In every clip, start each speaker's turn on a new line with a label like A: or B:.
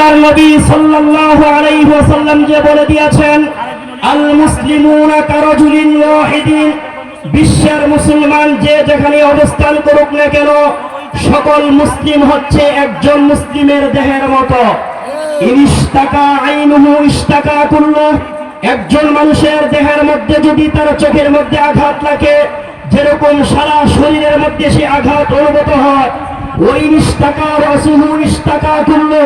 A: আল্লাহর নবী সাল্লাল্লাহু আলাইহি ওয়াসাল্লাম যে বলে দিয়েছেন আল মুসলিমুনা কারাজুলিন ওয়াহিদিন বিশ্বের মুসলমান যে যেখানে অবস্থান করুক না কেন, সকল মুসলিম হচ্ছে একজন মুসলিমের দেহের মতো। ইনিস্তাকা আইনুহু ইস্তাকা কুল্লু, একজন মানুষের দেহের মধ্যে যদি তার চোখের মধ্যে আঘাত লাগে, যেরকম সারা শরীরের মধ্যে সে আঘাত অনুভূত হয়, ওই নিষ্টাকা রসুহু নিষ্টাকা কুল্লু।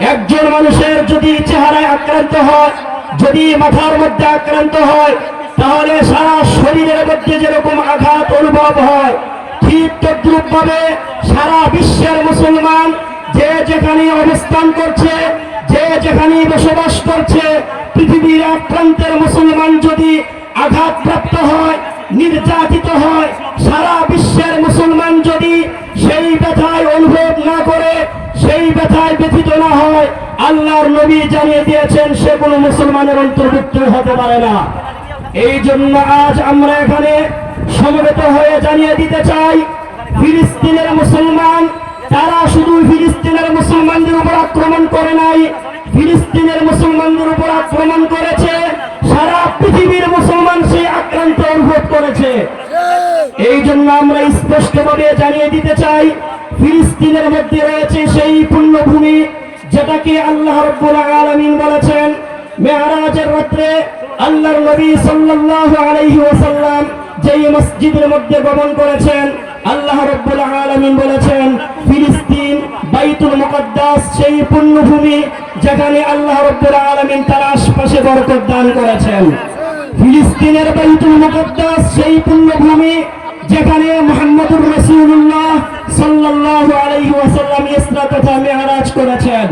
A: একজন মানুষের যদি চেহারায় আক্রান্ত হয়, যদি মাথার মধ্যে আক্রান্ত হয়, তাহলে সারা শরীরের মধ্যে যেরকম আঘাত অনুভব হয়, ঠিক তদ্রুপ ভাবে সারা বিশ্বের মুসলমান যে যেখানে অবস্থান করছে, যে যেখানে বসবাস করছে, পৃথিবীর এক প্রান্তের মুসলমান যদি আঘাতপ্রাপ্ত হয়, নির্যাতিত হয়, সারা বিশ্বের মুসলমান যদি সেই ব্যথায় অনুভব না করে সেই ব্যথায় ব্যথিত না হয়, আল্লাহর নবী জানিয়ে দিয়েছেন সে কোনো মুসলমানের অন্তর্ভুক্ত হতে পারে না। এই জন্য আজ আমরা এখানে সমবেত হয়ে জানিয়ে দিতে চাই, ফিলিস্তিনের মুসলমান, তারা শুধু ফিলিস্তিনের মুসলমানদের উপর আক্রমণ করে নাই, ফিলিস্তিনের মুসলমানদের উপর আক্রমণ করেছে, সারা পৃথিবীর মুসলমান সেই আক্রান্ত অনুভব করেছে। এই জন্য আমরা স্পষ্টভাবে জানিয়ে দিতে চাই ফিলিস্তিনের মধ্যে রয়েছে সেই পুণ্যভূমি যেটাকে আল্লাহ রব্বুল আলামিন বলেছেন মেয়ারাজের রাত্রে আল্লাহর নবী সাল্লাল্লাহু আলাইহি ওয়াসাল্লাম যেই মসজিদের মধ্যে গমন করেছেন, আল্লাহ রব্বুল আলামিন বলেছেন, ফিলিস্তিন বাইতুল মুকদ্দাস সেই পুণ্যভূমি যেখানে আল্লাহ রব্বুল আলামিন তার আশপাশে বরকত দান করেছেন। ফিলিস্তিনের বাইতুল মুকদ্দাস সেই পুণ্যভূমি যেখানে মুহাম্মদুর রাসূলুল্লাহ সাল্লাল্লাহু আলাইহি ওয়াসাল্লাম ইসরা তথা করেছেন।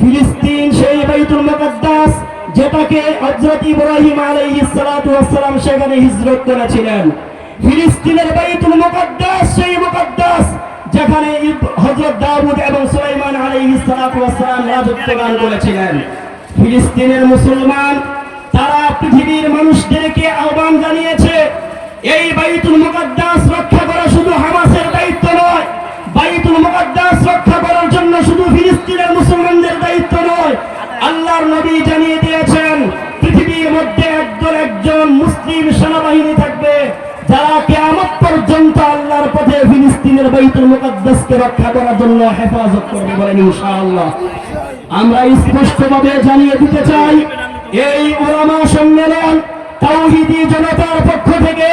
A: ফিলিস্তিন সেই বাইতুল মুকদ্দাস, যেটাকে হযরত ইব্রাহিম আলাইহিস সালাতু ওয়াসসালাম সেখানে হিজরত করেছিলেন। ফিলিস্তিনের বাইতুল মুকদ্দাস সেই মুকদ্দাস, যেখানে হযরত দাউদ এবং সুলাইমান আলাইহিস সালাতু ওয়াসসালাম রাজত্ব গান করেছিলেন। ফিলিস্তিনের মুসলমান, তারা পৃথিবীর মানুষদেরকে আহ্বান জানিয়েছে, এই বাইতুল মুকদ্দাস রক্ষা করা নবী জানিয়ে দিয়েছেন, পৃথিবীর মধ্যে একদল একজন মুসলিম সেনাবাহিনী থাকবে, যারা কেয়ামত পর্যন্ত আল্লাহর পথে ফিলিস্তিনের বাইতুল মুকদ্দাসকে রক্ষা করার জন্য হেফাজত করবে বলেন ইনশাআল্লাহ। আমরা স্পষ্টভাবে জানিয়ে দিতে চাই, এই ওলামা সম্মেলন তাওহিদি জনতার পক্ষ থেকে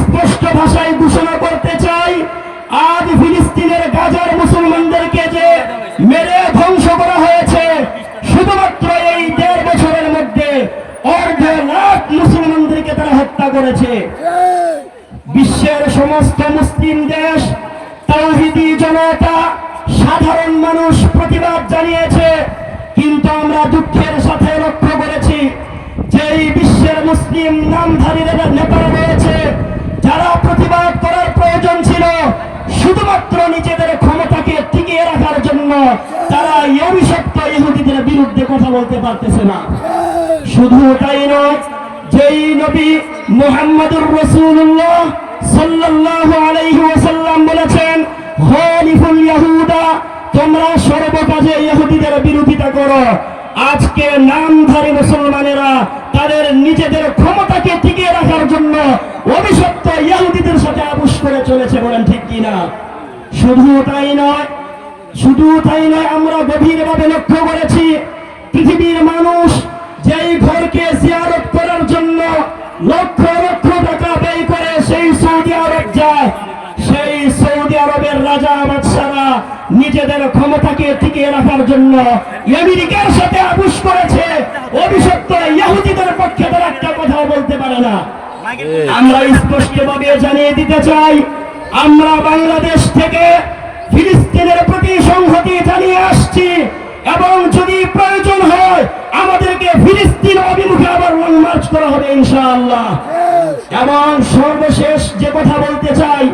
A: স্পষ্ট ভাষায় ঘোষণা করতে চাই, আজ ফিলিস্তিনের গাজার মুসলমানদেরকে যে মেরে ধ্বংস করা হয়েছে শুধুমাত্র এই দেড় বছরের মধ্যে অর্ধ লাখ মুসলমানদেরকে তারা হত্যা করেছে। বিশ্বের সমস্ত মুসলিম দেশ, তাওহিদি জনতা, সাধারণ মানুষ প্রতিবাদ জানিয়েছে। কিন্তু আমরা দুঃখের সাথে লক্ষ্য করেছি, যেই বিশ্বের মুসলিম নামধারী নেতারা রয়েছে, যারা প্রতিবাদ করার প্রয়োজন ছিল, শুধুমাত্র নিজেদের ক্ষমতাকে টিকিয়ে রাখার জন্য তারা এই অভিশপ্ত ইহুদিদের বিরুদ্ধে কথা বলতে পারতেছে না। শুধু তাই নয় যেই নবী মুহাম্মদুর রাসূলুল্লাহ সাল্লাল্লাহু আলাইহি ওয়াসাল্লাম বলেছেন খলিফুল ইয়াহুদা, তোমরা সর্বকাজে ইহুদিদের বিরোধিতা করো। আজকে নামধারী মুসলমানেরা তাদের নিজেদের ক্ষমতাকে টিকিয়ে রাখার জন্য অভিশপ্ত ইহুদিদের সাথে আবুশ করে চলেছে বলেন ঠিক কিনা? শুধু তাই নয়, শুধু তাই নয়, আমরা গভীরভাবে লক্ষ্য করেছি, পৃথিবীর মানুষ যেই ঘরকে জিয়ারত করার জন্য লক্ষ লক্ষ টাকা ব্যয় করে সেই সৌদি আরব যায়। সেই সৌদি আরবের রাজা বাদশারা নিজেদের ক্ষমতাকে টিকিয়ে রাখার জন্য আমেরিকার সাথে আবুশ করেছে। অভিশপ্ত ইহুদিদের পক্ষে তারা একটা কথাও বলতে পারে না। আমরা স্পষ্টভাবে জানিয়ে দিতে চাই, আমরা বাংলাদেশ থেকে ফিলিস্তিনের প্রতি সংহতি জানিয়ে আসছি এবং যদি প্রয়োজন হয় আমাদেরকে ফিলিস্তিন অভিমুখে আবার লং মার্চ করা হবে ইনশাআল্লাহ। এবং সর্বশেষ যে কথা বলতে চাই,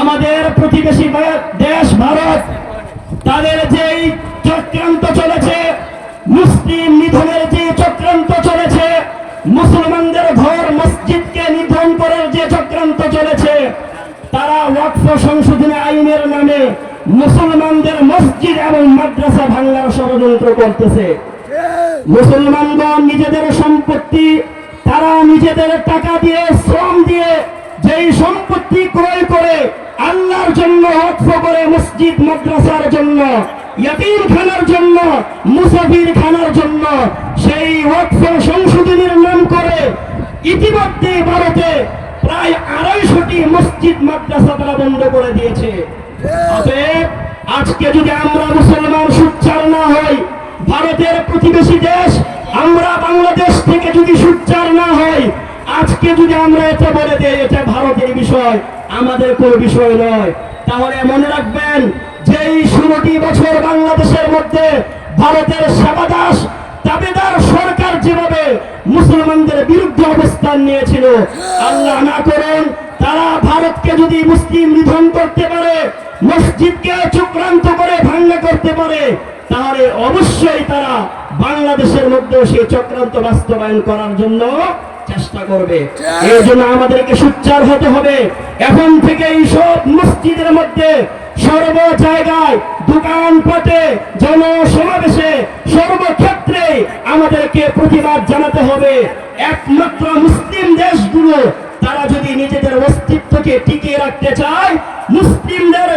A: আমাদের প্রতিবেশী দেশ ভারত, তাদের যেই চক্রান্ত চলেছে, মুসলিম নিধনের যে চক্রান্ত চলেছে, মুসলমানদের ঘর মসজিদকে নিধন করার যে চক্রান্ত চলেছে, তারা ওয়াকফ সংশোধনী আইনের নামে মুসলমানদের মসজিদ এবং মাদ্রাসা ভাঙ্গার ষড়যন্ত্র করতেছে। মুসলমানগণ নিজেদের সম্পত্তি, তারা নিজেদের টাকা দিয়ে, শ্রম দিয়ে যেই সম্পত্তি ক্রয় করে আল্লাহর জন্য অক্ষ করে মসজিদ, মাদ্রাসার জন্য ইয়াতিম খানার জন্য মুসাফির খানার জন্য, সেই ওয়াকফ সংশোধনীর নাম করে ইতিমধ্যে ভারতে প্রায় আড়াইশোটি মসজিদ, মাদ্রাসা তারা বন্ধ করে দিয়েছে। অতএব আজকে যদি আমরা মুসলমান সুচ্চার না হই ভারতের প্রতিবেশী দেশ, আমরা বাংলাদেশ থেকে যদি সুচ্চার না হয়, আজকে যদি আমরা এটা বলে দেই, এটা ভারতের বিষয়, আমাদের কোনো বিষয় নয়। তাহলে মনে রাখবেন, যেই ষোলোটি বছর বাংলাদেশের মধ্যে ভারতের সেবাদাস দাবেদার সরকার যেভাবে মুসলমানদের বিরুদ্ধে অবস্থান নিয়েছিল, আল্লাহ না করুন, তারা ভারতকে যদি মুসলিম নিধন করতে পারে, মসজিদকে চক্রান্ত করে ভাঙ্গা করতে পারে তাহলে অবশ্যই তারা বাংলাদেশের মধ্যে সেই চক্রান্ত বাস্তবায়ন করার জন্য চেষ্টা করবে। এই জন্য আমাদেরকে সুচ্চার হতে হবে। এখন থেকে এই সব মসজিদের মধ্যে সর্ব জায়গায় দোকানপাটে জনসমাবেশে সর্বক্ষেত্রে আমাদেরকে প্রতিবাদ জানাতে হবে। একমাত্র মুসলিম দেশগুলো তারা যদি নিজেদের অস্তিত্বকে টিকিয়ে রাখতে চায় মুসলিমদের